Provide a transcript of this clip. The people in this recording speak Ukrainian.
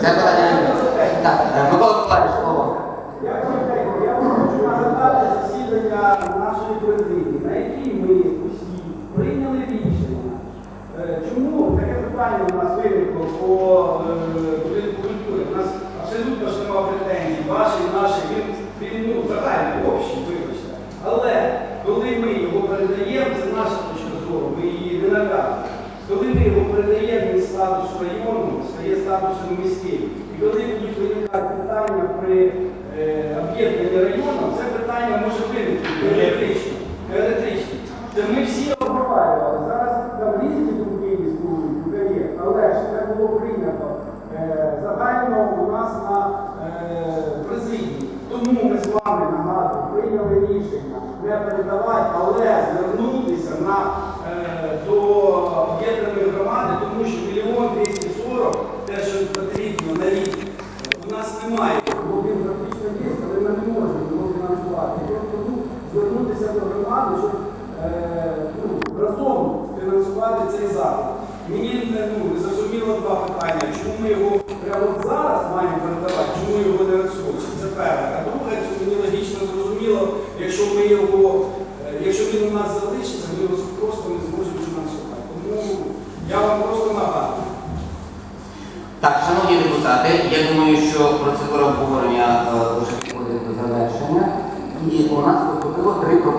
Це питання. Так, Микола Миколаївич, слово. Я хочу- нагадати засідання нашої президії, на якій ми усі прийняли рішення. Чому таке питання у нас виникло по будинку? У нас абсолютно немає претензій, ваші, наші, він, ну, общий, вибачте. Але коли ми його передаємо, це наша точка зору, ми її не нав'язуємо. Коли ми його передаємо він статус району, стає статусом міським. І коли будуть виникати питання при е, об'єднанні району, це питання може виникнути теоретично. теоретично. Це ми всі обговорювали. Зараз там різні думки існують, є. Але ж це було прийнято е, загально у нас на е, президії. Тому ми з вами нагадую, прийняли рішення не передавати, але звернутися на, е, до об'єднаної громади, тому що мільйон 240, те, що потрібно на рік, е, у нас немає. Бо він фактично є, але ми не можемо його фінансувати. От Тому звернутися до громади, щоб е, ну, разом фінансувати цей заклад. Мені не, ну, зрозуміло два питання. Чому ми його прямо зараз маємо передавати, чому його не розсрочити? Це перше. А друге, це мені логічно зрозуміло, якщо ми його, е, якщо він у нас залишиться, ми його просто не зможемо фінансувати. Тому я вам просто нагадую. Так, депутати, я думаю, що процедура обговорення е, вже підходить до завершення. І у нас поступило три пропозиції.